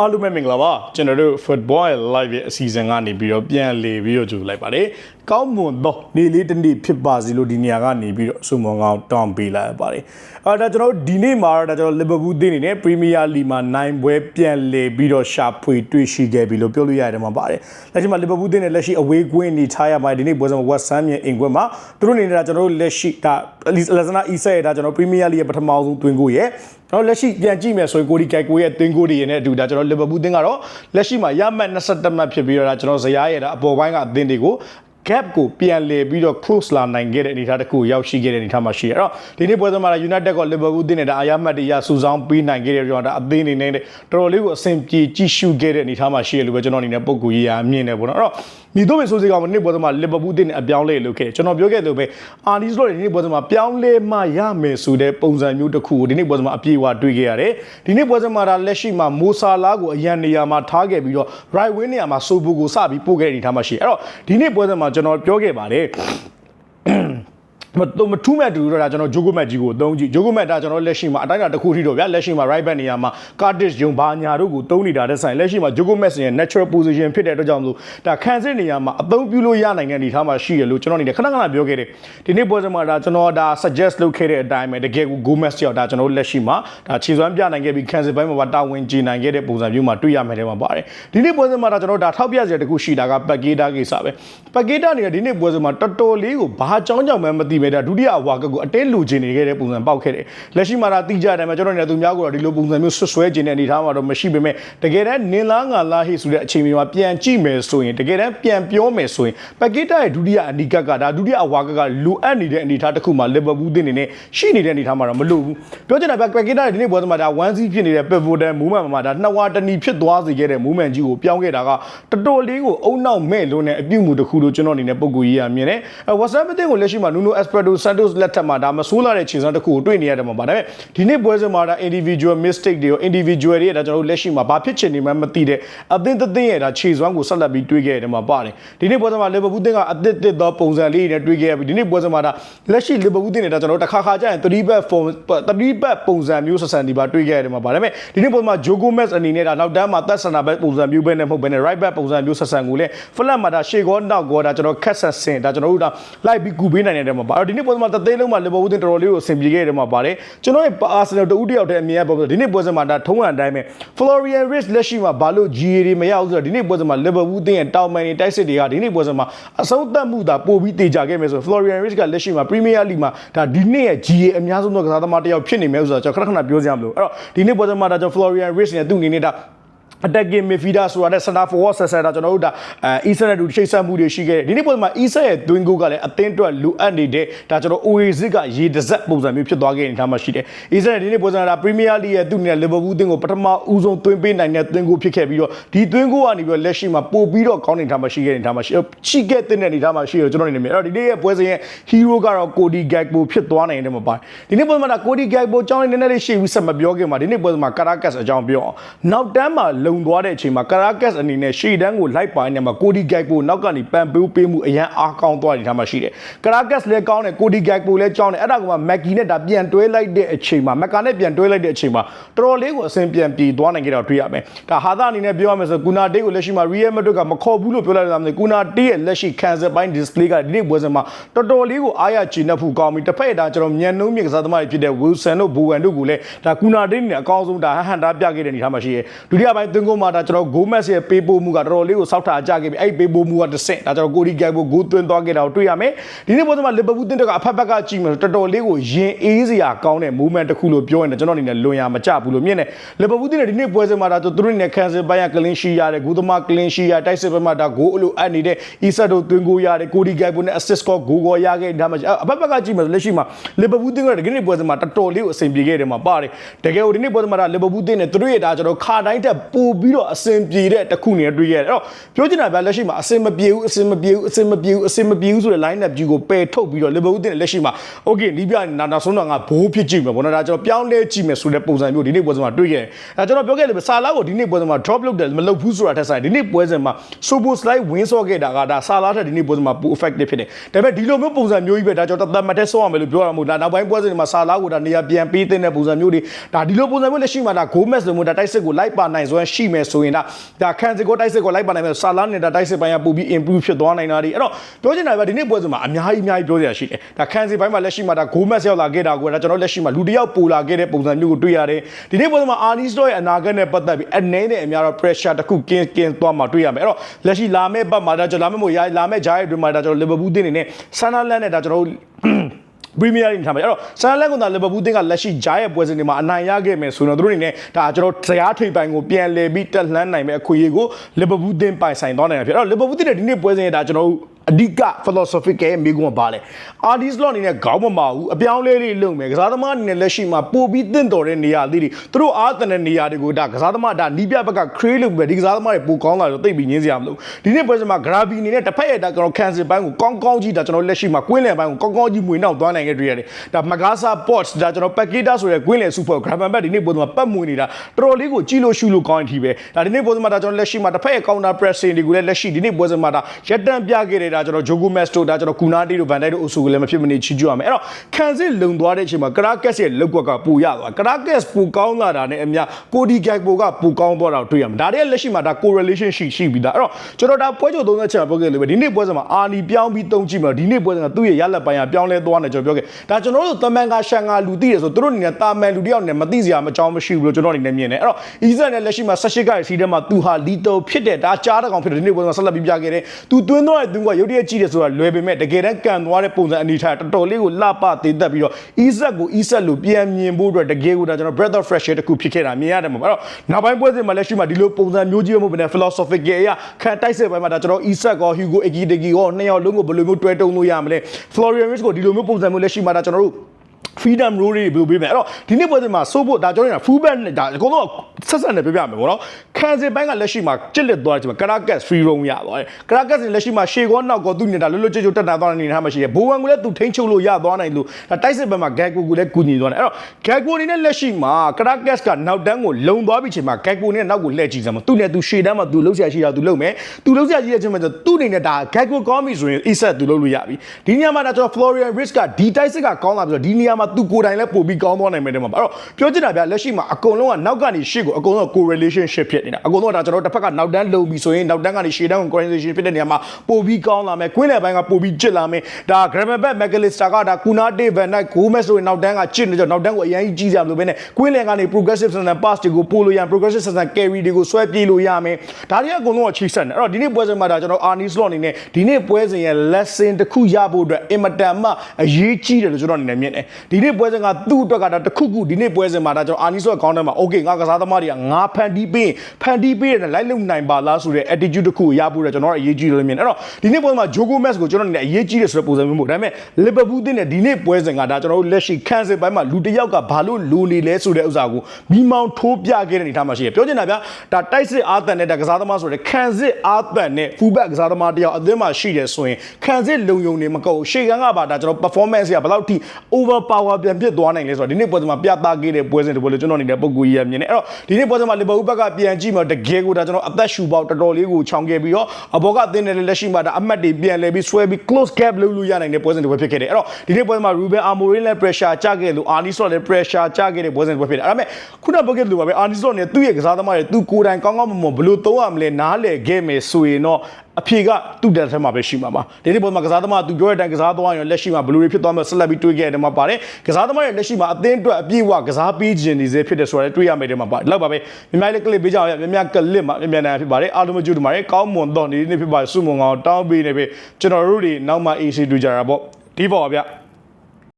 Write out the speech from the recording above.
အားလုံးပဲမင်္ဂလာပါကျွန်တော်တို့ Football Live ရဲ့အစီအစဉ်ကနေပြီးတော့ပြန်လေပြီးတော့ကြိုလိုက်ပါတယ်ကောင်းမွန်သောနေလေးတစ်နေ့ဖြစ်ပါစေလို့ဒီနေရာကနေပြီးတော့ဆုမွန်ကောင်းတောင်းပေးလိုက်ရပါတယ်အဲဒါကျွန်တော်တို့ဒီနေ့မှာတော့ဒါကျွန်တော် Liverpool သင်းနေနဲ့ Premier League မှာနိုင်ပွဲပြန်လေပြီးတော့ရှာဖွေတွေ့ရှိခဲ့ပြီလို့ပြောလို့ရတယ်မှာပါတယ်လက်ရှိမှာ Liverpool သင်းနဲ့လက်ရှိအဝေးကွင်းနေထားရပါတယ်ဒီနေ့ပွဲစဉ် West Ham ရဲ့အင်ကွင်းမှာသူတို့အနေနဲ့ဒါကျွန်တော်တို့လက်ရှိဒါ Alexander Isak ရဲ့ဒါကျွန်တော် Premier League ရဲ့ပထမဆုံးတွင်ကိုရဲ့ကျွန်တော်လက်ရှိပြန်ကြည့်မယ်ဆိုရင်ကိုဒီကိုက်ကိုရဲ့တွင်ကိုတွေရဲ့နဲ့အတူဒါကျွန်တော်လီဗာပူးသင်းကတော့လက်ရှိမှာရမှတ်22မှတ်ဖြစ်ပြီးတော့ဒါကျွန်တော်ဇယားရဲ့ဒါအပေါ်ပိုင်းကအသင်းတွေကို gap ကိုပြန်လည်ပြီးတော့ close လာနိုင်ခဲ့တဲ့အနေအထားတစ်ခုရောက်ရှိခဲ့တဲ့အနေအထားမှာရှိရတော့ဒီနေ့ပွဲစဉ်မှာ United က Liverpool တင်းနေတာအာရမှတ်တွေရစူဆောင်းပေးနိုင်ခဲ့တဲ့ကြောင့်ဒါအသင်းအနေနဲ့တော်တော်လေးကိုအဆင်ပြေကြည့်ရှုခဲ့တဲ့အနေအထားမှာရှိရလို့ပဲကျွန်တော်အနေနဲ့ပုံကူကြီးရာမြင်နေပေါ့နော်အဲ့တော့မြည်တော့မယ်ဆိုစီကောင်နေ့ပွဲစဉ်မှာ Liverpool တင်းနေအပြောင်းလဲလုပ်ခဲ့ကျွန်တော်ပြောခဲ့လို့ပဲ Arnie Slot ဒီနေ့ပွဲစဉ်မှာပြောင်းလဲမှရမယ်ဆိုတဲ့ပုံစံမျိုးတစ်ခုကိုဒီနေ့ပွဲစဉ်မှာအပြေအဝတွေ့ခဲ့ရတယ်ဒီနေ့ပွဲစဉ်မှာဒါလက်ရှိမှာမိုဆာလာကိုအရန်နေရာမှာထားခဲ့ပြီးတော့ right wing နေရာမှာဆိုဘူကိုစပြီးပို့ခဲ့တဲ့အနေအထားမှာရှိအဲ့တော့ဒီနေ့ပွဲစဉ်မှာကျွန်တော်ပြောခဲ့ပါတယ် မတော့မထူးမဲ့တူတော့ဒါကျွန်တော်ဂျိုကိုမက်ကြီးကိုအသုံးကြည့်ဂျိုကိုမက်ဒါကျွန်တော်လက်ရှိမှာအတိုင်းအတာတစ်ခုထိတော့ဗျာလက်ရှိမှာ right back နေရာမှာ Curtis ယုံဘာညာတို့ကိုသုံးနေတာတဲ့ဆိုင်လက်ရှိမှာဂျိုကိုမက်ရဲ့ natural position ဖြစ်တဲ့အတွက်ကြောင့်မလို့ဒါခံစစ်နေရာမှာအသုံးပြုလို့ရနိုင်တဲ့အနေအထားမှာရှိရလို့ကျွန်တော်အနေနဲ့ခဏခဏပြောခဲ့တယ်ဒီနေ့ပွဲစဉ်မှာဒါကျွန်တော်ဒါ suggest လုပ်ခဲ့တဲ့အတိုင်းပဲတကယ်ကို Gomez ကြောက်ဒါကျွန်တော်လက်ရှိမှာဒါခြေစွမ်းပြနိုင်ခဲ့ပြီးခံစစ်ပိုင်းမှာတာဝန်ကျေနိုင်ခဲ့တဲ့ပုံစံမျိုးမှာတွေ့ရမယ်တဲ့မှာပါတယ်ဒီနေ့ပွဲစဉ်မှာဒါကျွန်တော်ဒါထောက်ပြစရာတစ်ခုရှိတာကပက်ကေတာကိစ္စပဲပက်ကေတာနေတဲ့ဒီနေ့ပွဲစဉ်မှာတော်တော်လေးကိုဘာကြောင်းကြောင့်မှမသိပဲဒါဒုတိယအဝါကကိုအတဲလူချင်နေခဲ့တဲ့ပုံစံပေါက်ခဲ့တယ်လက်ရှိမှာဒါတိကျတယ်မှာကျွန်တော်နေသူများကတော့ဒီလိုပုံစံမျိုးဆွဆွဲခြင်းတဲ့အနေအထားမှာတော့မရှိပေမဲ့တကယ်တမ်းနင်လားငါလားဟိဆိုတဲ့အချိန်မျိုးမှာပြန်ကြည့်မယ်ဆိုရင်တကယ်တမ်းပြန်ပြောမယ်ဆိုရင်ပက်ကီတာရဲ့ဒုတိယအနီကကဒါဒုတိယအဝါကကလိုအပ်နေတဲ့အနေအထားတစ်ခုမှာလီဗာပူးတင်နေနဲ့ရှိနေတဲ့အနေအထားမှာတော့မလိုဘူးပြောချင်တာပက်ကီတာရဲ့ဒီနေ့ပွဲမှာဒါ1 0ဖြစ်နေတဲ့ပက်ဗိုတန်မူးမန်မှာဒါနှစ်ဝါတနီဖြစ်သွားစေခဲ့တဲ့မူးမန်ကြီးကိုပြောင်းခဲ့တာကတော်တော်လေးကိုအုံနောက်မဲ့လုံးနဲ့အပြုတ်မှုတစ်ခုလို့ကျွန်တော်အနေနဲ့ပုံကူကြီးရမြင်တယ်ဝက်ဆမ်မတင်ကိုလက်ရှိမှာနူနိုအက်စပရက်တိုဆန်တိုစ်လက်ထက်မှာဒါမဆိုးလာတဲ့ခြေစွမ်းတစ်ခုကိုတွေ့နေရတယ်မှာပါဒါပေမဲ့ဒီနေ့ပွဲစဉ်မှာဒါ individual mistake တွေရော individual တွေရဲ့ဒါကျွန်တော်တို့လက်ရှိမှာဘာဖြစ်ချင်နေမှမသိတဲ့အသင်းသင်းရဲ့ဒါခြေစွမ်းကိုဆက်လက်ပြီးတွေးခဲ့ရတယ်မှာပါတယ်ဒီနေ့ပွဲစဉ်မှာ Liverpool တင်းကအသစ်တစ်သောပုံစံလေးတွေနဲ့တွေးခဲ့ရပြီးဒီနေ့ပွဲစဉ်မှာဒါလက်ရှိ Liverpool တင်းနဲ့ဒါကျွန်တော်တို့တစ်ခါခါကျရင်3 back form 3 back ပုံစံမျိုးဆက်ဆန်ဒီပါတွေးခဲ့ရတယ်မှာပါဒါပေမဲ့ဒီနေ့ပွဲမှာ Joe Gomez အနေနဲ့ဒါနောက်တန်းမှာသက်ဆန္ဒဘက်ပုံစံမျိုးပဲနဲ့မဟုတ်ဘဲနဲ့ right back ပုံစံမျိုးဆက်ဆန်ကိုလည်း flat မှာဒါရှေ့ကောနောက်ကောဒါကျွန်တော်ခက်ဆက်စင်ဒါကျွန်တော်တို့ဒါလိုက်ပြီးကူပေးနိုင်တယ်မှာပါအဲ့ဒီနေ့ပွဲမှာတသိန်းလုံးမှာ Liverpool တင်းတော်တော်လေးကိုအဆင်ပြေခဲ့တယ်မှာပါတယ်ကျွန်တော်ရဲ့ Arsenal တူတယောက်တည်းအမြင်ရပေါ့ဒီနေ့ပွဲစဉ်မှာဒါထုံးဟန်အတိုင်းပဲ Florian Rich လက်ရှိမှာဘာလို့ GA တွေမရဘူးဆိုတော့ဒီနေ့ပွဲစဉ်မှာ Liverpool တင်းရဲ့တောင်မန်တွေတိုက်စစ်တွေကဒီနေ့ပွဲစဉ်မှာအဆုံးသတ်မှုသာပို့ပြီးတေချာခဲ့မယ်ဆို Florian Rich ကလက်ရှိမှာ Premier League မှာဒါဒီနေ့ရဲ့ GA အများဆုံးသောကစားသမားတစ်ယောက်ဖြစ်နေမယ်ဆိုတော့ကျွန်တော်ခဏခဏပြောစရာမလိုအဲ့တော့ဒီနေ့ပွဲစဉ်မှာဒါကျွန်တော် Florian Rich နဲ့သူ့အနေနဲ့ဒါ attacking midfielder ဆိုတာတဲ့ center forward ဆက်ဆက်တာကျွန်တော်တို့ဒါအဲ Isa နဲ့တူချိတ်ဆက်မှုတွေရှိခဲ့တယ်ဒီနေ့ပုံမှာ Isa ရဲ့ twin goal ကလည်းအသင်းအတွက်လိုအပ်နေတဲ့ဒါကျွန်တော် Oasis ကရေတစက်ပုံစံမျိုးဖြစ်သွားခဲ့နေတာမှရှိတယ် Isa နဲ့ဒီနေ့ပုံစံဒါ Premier League ရဲ့သူ့နဲ့ Liverpool အသင်းကိုပထမဦးဆုံးသွင်းပေးနိုင်တဲ့ twin goal ဖြစ်ခဲ့ပြီးတော့ဒီ twin goal ကနေပြီးတော့လက်ရှိမှာပို့ပြီးတော့ကောင်းနေတာမှရှိခဲ့နေတာမှရှိရှိခဲ့တဲ့နေတာမှရှိရကျွန်တော်အနေနဲ့အဲ့တော့ဒီနေ့ရဲ့ပွဲစဉ်ရဲ့ hero ကတော့ Cody Gakpo ဖြစ်သွားနိုင်တယ်မှာပါဒီနေ့ပုံမှာဒါ Cody Gakpo အကြောင်းလေးနည်းနည်းလေးရှေ့ပြီးဆက်မပြောခင်မှာဒီနေ့ပွဲမှာ Caracas အကြောင်းပြောအောင်နောက်တန်းမှာလုံသွားတဲ့အချိန်မှာကာရာကက်စ်အနေနဲ့ရှေ့တန်းကိုလိုက်ပါနေမှာကိုဒီဂိုက်ပိုနောက်ကနေပန်ပေးပေးမှုအရန်အားကောင်းသွားနေတာမှရှိတယ်ကာရာကက်စ်လည်းကောင်းတယ်ကိုဒီဂိုက်ပိုလည်းကြောင်းတယ်အဲ့ဒါကမှမက်ကီနဲ့ဒါပြန်တွဲလိုက်တဲ့အချိန်မှာမက်ကာနဲ့ပြန်တွဲလိုက်တဲ့အချိန်မှာတော်တော်လေးကိုအဆင်ပြန်ပြေသွားနိုင်ကြတော့တွေ့ရမယ်ဒါဟာသာအနေနဲ့ပြောရမယ်ဆိုကူနာတေးကိုလက်ရှိမှာရီယယ်မက်ဒရစ်ကမခေါ်ဘူးလို့ပြောလိုက်တာမသိကူနာတေးရဲ့လက်ရှိခံစစ်ပိုင်း display ကဒီနေ့ပွဲစဉ်မှာတော်တော်လေးကိုအားရချေနှက်ဖို့ကောင်းပြီတစ်ဖက်ဒါကျွန်တော်မြန်နှုံးမြေကစားသမားတွေဖြစ်တဲ့ Wilson တို့ Bowen တို့ကိုလည်းဒါကူနာတေးနဲ့အကောင်းဆုံးဒါဟန်တာပြခဲ့တဲ့အနေထားမှာရှိရဲဒုတိယပိုင်းသွင်းကုန်မှာဒါကျွန်တော် Gomez ရဲ့ပေးပို့မှုကတော်တော်လေးကိုစောက်တာကြခဲ့ပြီအဲ့ပေးပို့မှုကတစ်ဆင့်ဒါကျွန်တော်ကိုဒီဂိုက်ကိုဂိုးသွင်းသွားခဲ့တာကိုတွေ့ရမယ်ဒီနေ့ပွဲစဉ်မှာလီဗာပူးတင်းတက်ကအဖက်ဖက်ကကြည့်မယ်ဆိုတော်တော်လေးကိုရင်အေးစရာကောင်းတဲ့ movement တစ်ခုလို့ပြောရင်ကျွန်တော်အနေနဲ့လွန်ရမကြဘူးလို့မြင်တယ်လီဗာပူးတင်းတဲ့ဒီနေ့ပွဲစဉ်မှာဒါသူတို့နဲ့ကန်ဆယ်ပိုင်းကကလင်းရှိရတယ်ဂူသမားကလင်းရှိရတိုက်စစ်ဘက်မှာဒါဂိုးအလိုအပ်နေတဲ့အီဆက်တို့သွင်းကိုရတယ်ကိုဒီဂိုက်ကိုနဲ့ assist ကောဂိုးကောရခဲ့ဒါမှအဖက်ဖက်ကကြည့်မယ်ဆိုလက်ရှိမှာလီဗာပူးတင်းကဒီနေ့ပွဲစဉ်မှာတော်တော်လေးကိုအဆင်ပြေခဲ့တယ်မှာပါတယ်တကယ်ကိုဒီနေ့ပွဲစဉ်မှာဒါလီဗာပူးတင်းနဲ့သူတို့ရဲ့ဒါကျွန်တော်ခါတိုင်းတက်ပို့ပြီးတော့အဆင်ပြေတဲ့တစ်ခုနေတွေ့ရတယ်အဲ့တော့ပြောချင်တာဗျလက်ရှိမှာအစင်မပြေဘူးအစင်မပြေဘူးအစင်မပြေဘူးအစင်မပြေဘူးဆိုတဲ့ line up ကြီးကိုပယ်ထုတ်ပြီးတော့လီဗာပူးတင်လက်ရှိမှာ okay နီးပြနာနာဆုံးတော့ငါဘိုးဖြစ်ကြည့်မယ်ဘောနော်ဒါကျွန်တော်ပြောင်းလဲကြည့်မယ်ဆိုတဲ့ပုံစံမျိုးဒီနေ့ပွဲစဉ်မှာတွေ့ခဲ့တယ်ဒါကျွန်တော်ပြောခဲ့တယ်ဆာလာကိုဒီနေ့ပွဲစဉ်မှာ drop လုပ်တယ်မလုပ်ဘူးဆိုတာထက်ဆိုင်ဒီနေ့ပွဲစဉ်မှာ super slide win ဆော့ခဲ့တာကဒါဆာလာထက်ဒီနေ့ပွဲစဉ်မှာပို effective ဖြစ်တယ်ဒါပေမဲ့ဒီလိုမျိုးပုံစံမျိုးကြီးပဲဒါကျွန်တော်တသက်မတက်ဆော့ရမယ်လို့ပြောရမှာမဟုတ်ဒါနောက်ပိုင်းပွဲစဉ်တွေမှာဆာလာကိုဒါနေရာပြန်ပေးတဲ့ပုံစံမျိုးတွေဒါဒီလိုပုံစံမျိုးလက်ရှိမှာဒါ goal match လိုမျိုးဒါတိုက်စစ်ကိုလိုက်ပါနိုင်စွမ်းရှိမယ်ဆိုရင်ဒါဒါခန်စစ်ကိုတိုက်စစ်ကိုလိုက်ပါနိုင်မယ်ဆာလာနေတာတိုက်စစ်ပိုင်းကပိုပြီး improve ဖြစ်သွားနိုင်တာဒီအဲ့တော့ပြောချင်တာကဒီနေ့ပွဲစဉ်မှာအများကြီးအများကြီးပြောစရာရှိတယ်ဒါခန်စစ်ပိုင်းမှာလက်ရှိမှာဒါ goal match ရောက်လာခဲ့တာကိုဒါကျွန်တော်လက်ရှိမှာလူတစ်ယောက်ပူလာခဲ့တဲ့ပုံစံမျိုးကိုတွေ့ရတယ်ဒီနေ့ပွဲစဉ်မှာ Arnis တို့ရဲ့အနာဂတ်နဲ့ပတ်သက်ပြီးအနေနဲ့အများတော့ pressure တစ်ခုကင်းကင်းသွားမှာတွေ့ရမယ်အဲ့တော့လက်ရှိလာမယ့်ပတ်မှာဒါကျွန်တော်လာမယ့်မို့ရလာမယ့်ဂျားရဲ့အတွင်းမှာဒါကျွန်တော် Liverpool တင်းနေနဲ့ Sunderland နဲ့ဒါကျွန်တော် ပရီးမီးယားလိထားမယ်အဲ့တော့ဆန်လန်ကွန်သာလီဗာပူးတင်းကလက်ရှိဂျားရဲ့ပွဲစဉ်တွေမှာအနိုင်ရခဲ့မယ်ဆိုတော့သူတို့အနေနဲ့ဒါကျွန်တော်တရားထိပ်ပိုင်းကိုပြန်လည်ပြီးတက်လှမ်းနိုင်မဲ့အခွင့်အရေးကိုလီဗာပူးတင်းပိုင်ဆိုင်သွားနိုင်တယ်ဖြစ်အဲ့တော့လီဗာပူးတင်းရဲ့ဒီနေ့ပွဲစဉ်ရဲ့ဒါကျွန်တော် အဓိက philosophical မိကုံကပါလေ artist law အနေနဲ့ခေါင်းမမဘူးအပြောင်းလဲလေးလုပ်မယ်ကစားသမားအနေနဲ့လက်ရှိမှာပို့ပြီးတင့်တော်တဲ့နေရာလေးတွေသူတို့အားတန်တဲ့နေရာတွေကိုဒါကစားသမားဒါနီးပြဘက်က create လုပ်ပဲဒီကစားသမားတွေပိုကောင်းလာတော့သိပြီးငင်းစရာမလိုဒီနေ့ပွဲစဉ်မှာ gravity အနေနဲ့တစ်ဖက်ရဲ့ဒါကျွန်တော် cancel ဘိုင်းကိုကောင်းကောင်းကြီးဒါကျွန်တော်လက်ရှိမှာကွင်းလယ်ဘိုင်းကိုကောင်းကောင်းကြီးမွေနှောက်သွားနိုင်ခဲ့တွေ့ရတယ်ဒါ Magasa Pots ဒါကျွန်တော် Paqueta ဆိုတဲ့ကွင်းလယ် super graben back ဒီနေ့ပွဲစဉ်မှာပတ်မွေနေတာတော်တော်လေးကိုကြီးလို့ရှုလို့ကောင်းနေပြီပဲဒါဒီနေ့ပွဲစဉ်မှာဒါကျွန်တော်လက်ရှိမှာတစ်ဖက်ရဲ့ counter pressing တွေကိုလည်းလက်ရှိဒီနေ့ပွဲစဉ်မှာဒါရက်တန့်ပြခဲ့တဲ့ဒါကျွန်တော် Jogo Max တို့ဒါကျွန်တော် Kunati တို့ Van Dijk တို့အဆူကိုလည်းမဖြစ်မနေချီးကျူးရမယ်အဲ့တော့ခံစစ်လုံသွားတဲ့အချိန်မှာ Caracas ရဲ့လောက်ကွက်ကပူရသွား Caracas ပူကောင်းလာတာနဲ့အမျှ Cody Gakpo ကပူကောင်းသွားတာကိုတွေ့ရမှာဒါတွေကလက်ရှိမှာဒါ correlation ရှိရှိပြီးသားအဲ့တော့ကျွန်တော်ဒါပွဲချုပ်30ချက်မှာပြောခဲ့လို့ပဲဒီနေ့ပွဲစဉ်မှာအာနီပြောင်းပြီးတုံးကြည့်မှာဒီနေ့ပွဲစဉ်ကသူ့ရဲ့ရလက်ပိုင်းကပြောင်းလဲသွားတယ်ကျွန်တော်ပြောခဲ့ဒါကျွန်တော်တို့တမန်ကရှန်ကလူသိတယ်ဆိုသူတို့အနေနဲ့တာမန်လူတယောက်နဲ့မသိစရာမကြောင်းမရှိဘူးလို့ကျွန်တော်အနေနဲ့မြင်တယ်အဲ့တော့ Eason နဲ့လက်ရှိမှာ18ကစီးထဲမှာသူဟာလီတိုဖြစ်တယ်ဒါကြားတဲ့ကောင်ဖြစ်တယ်ဒီနေ့ပွဲစဉ်မှာဆက်လက်ပြီးပြခဲ့တယ်သူတွင်းသွားတဲ့သူကရုတ်တရက်ကြည့်တယ်ဆိုတာလွယ်ပေမဲ့တကယ်တမ်းကန်သွားတဲ့ပုံစံအနေထားတော်တော်လေးကိုလှပသေးသက်ပြီးတော့ Eason ကို Eason လို့ပြန်မြင်ဖို့အတွက်တကယ်ကိုဒါကျွန်တော် breath of fresh air တစ်ခုဖြစ်ခဲ့တာမြင်ရတယ်မှာအဲ့တော့နောက်ပိုင်းပွဲစဉ်မှာလက်ရှိမှာဒီလိုပုံစံမျိုးကြီးမျိုးပဲနဲ့ philosophical အရာခံတိုက်စစ်ပိုင်းမှာဒါကျွန်တော် Eason ကော Hugo Ekitike ကောနှစ်ယောက်လုံးကိုဘယ်လိုမျိုးတွဲတုံလို့ရမလဲ Florian Rich ကိုဒီလိုမျိုးပုံစံမျိုးလက်ရှိမှာဒါကျွန်တော်တို့ freedom rule တွေဘယ်လိုပေးမလဲအဲ့တော့ဒီနေ့ပွဲစဉ်မှာစိုးဖို့ဒါကျွန်တော်တို့က full back နဲ့ဒါအကုန်လုံးဆက်ဆက်နဲ့ပြပြမယ်ပေါ့နော်ခံစစ်ပိုင်းကလက်ရှိမှာကြစ်လက်သွားတယ်ချိန်မှာ Caracas free roam ရသွားတယ် Caracas လက်ရှိမှာရှေကောနောက်ကောသူ့နေတာလွတ်လွတ်ကျွတ်ကျွတ်တက်တာသွားနေတဲ့နေထားမှာရှိတယ်ဘိုးဝမ်ကိုလည်းသူထိန်းချုပ်လို့ရသွားနိုင်လို့ဒါတိုက်စစ်ဘက်မှာ Gakpo ကိုလည်းကူညီသွားတယ်အဲ့တော့ Gakpo အနေနဲ့လက်ရှိမှာ Caracas ကနောက်တန်းကိုလုံသွားပြီးချိန်မှာ Gakpo နဲ့နောက်ကိုလှည့်ကြည့်စမ်းမသူ့နဲ့သူရှေ့တန်းမှာသူလှုပ်ရှားရှိတာသူလှုပ်မယ်သူလှုပ်ရှားရှိတဲ့ချိန်မှာသူ့အနေနဲ့ဒါ Gakpo ကောင်းပြီဆိုရင် Isak သူလှုပ်လို့ရပြီဒီနေရာမှာဒါကျွန်တော် Florian Rich ကဒီတိုက်စစ်ကကောင်းလာပြီးတော့ဒီနေရာမှာသူကိုယ်တိုင်လည်းပို့ပြီးကောင်းသွားနိုင်မယ်တဲ့မှာအဲ့တော့ပြောချင်တာဗျလက်ရှိမှာအကုန်လုံးကနောက်ကနေရှေ့ကိုအကုန်လုံး correlationship ဖြစ်နေတာအကုန်လုံးကဒါကျွန်တော်တစ်ဖက်ကနောက်တန်းလုံပြီးဆိုရင်နောက်တန်းကနေရှေ့တန်းကို correlation ဖြစ်တဲ့နေရာမှာပို့ပြီးကောင်းလာမယ်ကွင်းလယ်ပိုင်းကပို့ပြီးကျစ်လာမယ်ဒါ Gravenberch McAllister ကဒါ Kunate Van Dijk Gomez ဆိုရင်နောက်တန်းကကျစ်နေကြနောက်တန်းကိုအရင်ကြီးကြီးစရာမလိုဘဲနဲ့ကွင်းလယ်ကနေ progressive season pass တွေကိုပို့လို့ရ progressive season carry တွေကိုဆွဲပြေးလို့ရမယ်ဒါတွေကအကုန်လုံးကချိတ်ဆက်နေအဲ့တော့ဒီနေ့ပွဲစဉ်မှာဒါကျွန်တော် Arnie Slot အနေနဲ့ဒီနေ့ပွဲစဉ်ရဲ့ lesson တစ်ခုရဖို့အတွက်အင်မတန်မှအရေးကြီးတယ်လို့ကျွန်တော်အနေနဲ့မြင်တယ်ဒီနေ့ပွဲစဉ်ကသူ့အတွက်ကဒါတစ်ခုခုဒီနေ့ပွဲစဉ်မှာဒါကျွန်တော် Arnie Slot ကောင်းတယ်မှာ okay ငါကစားသမားတွေကငါဖန်တီးပေးဖန်တီးပေးတယ်လိုက်လုံနိုင်ပါလားဆိုတဲ့ attitude တစ်ခုကိုရဖို့အတွက်ကျွန်တော်ကအရေးကြီးတယ်လို့မြင်တယ်အဲ့တော့ဒီနေ့ပွဲမှာ Jogo Max ကိုကျွန်တော်အနေနဲ့အရေးကြီးတယ်ဆိုတဲ့ပုံစံမျိုးပေါ့ဒါပေမဲ့ Liverpool တင်းနဲ့ဒီနေ့ပွဲစဉ်ကဒါကျွန်တော်တို့လက်ရှိခန်းစစ်ပိုင်းမှာလူတစ်ယောက်ကဘာလို့လိုနေလဲဆိုတဲ့ဥစ္စာကိုမိမောင်းထိုးပြခဲ့တဲ့အနေထားမှာရှိတယ်ပြောချင်တာဗျာဒါတိုက်စစ်အားတန်တဲ့ဒါကစားသမားဆိုတဲ့ခံစစ်အားတန်တဲ့ fullback ကစားသမားတစ်ယောက်အသင်းမှာရှိတယ်ဆိုရင်ခံစစ်လုံယုံနေမကောရှေကန်းကပါဒါကျွန်တော် performance ကဘယ်လောက်ထိ over power ပြန်ဖြစ်သွားနိုင်လဲဆိုတော့ဒီနေ့ပွဲစဉ်မှာပြသခဲ့တဲ့ပွဲစဉ်တပွဲလို့ကျွန်တော်အနေနဲ့ပုံကူကြီးရမြင်တယ်အဲ့တော့ဒီနေ့ပွဲစဉ်မှာ Liverpool ဘက်ကပြန်ကြည့်မှတကယ်ကိုဒါကျွန်တော်အသက်ရှူပေါက်တော်တော်လေးကိုခြောင်ခဲ့ပြီးတော့အဘောကအသင်းနဲ့လက်ရှိမှာဒါအမှတ်တွေပြန်လဲပြီးဆွဲပြီး close gap လုပ်လို့ရနိုင်တဲ့ပွဲစဉ်တပွဲဖြစ်ခဲ့တယ်အဲ့တော့ဒီနေ့ပွဲစဉ်မှာ Ruben Amorim လည်း pressure ချခဲ့လို့ Arnie Slot လည်း pressure ချခဲ့တဲ့ပွဲစဉ်တပွဲဖြစ်တယ်အဲ့ဒါပေမဲ့ခုနပြောခဲ့လို့ပါပဲ Arnie Slot နဲ့သူ့ရဲ့ကစားသမားတွေသူကိုယ်တိုင်ကောင်းကောင်းမွန်မွန်ဘယ်လိုသုံးရမလဲနားလည်ခဲ့မယ်ဆိုရင်တော့ အဖြေကသူ့တက်ထဲမှာပဲရှိမှာပါဒီနေ့ပုံမှာကစားသမားသူပြောတဲ့အတိုင်းကစားသွားရင်လက်ရှိမှာဘယ်လိုတွေဖြစ်သွားမလဲဆက်လက်ပြီးတွေးခဲ့တယ်မှာပါတယ်ကစားသမားရဲ့လက်ရှိမှာအသင်းအတွက်အပြည့်အဝကစားပေးခြင်းနေစေဖြစ်တယ်ဆိုတော့တွေးရမယ်တဲ့မှာပါလောက်ပါပဲမြမြိုင်လေးကလစ်ပေးကြအောင်ရမြမြကလစ်မှာမြမြနိုင်ဖြစ်ပါတယ်အားလုံးမကြည့်တူပါတယ်ကောင်းမွန်တော့နေနေ့ဖြစ်ပါစုမုံကောင်တောင်းပေးနေပြီကျွန်တော်တို့တွေနောက်မှ AC တူကြတာပေါ့ဒီပေါ်ပါဗျ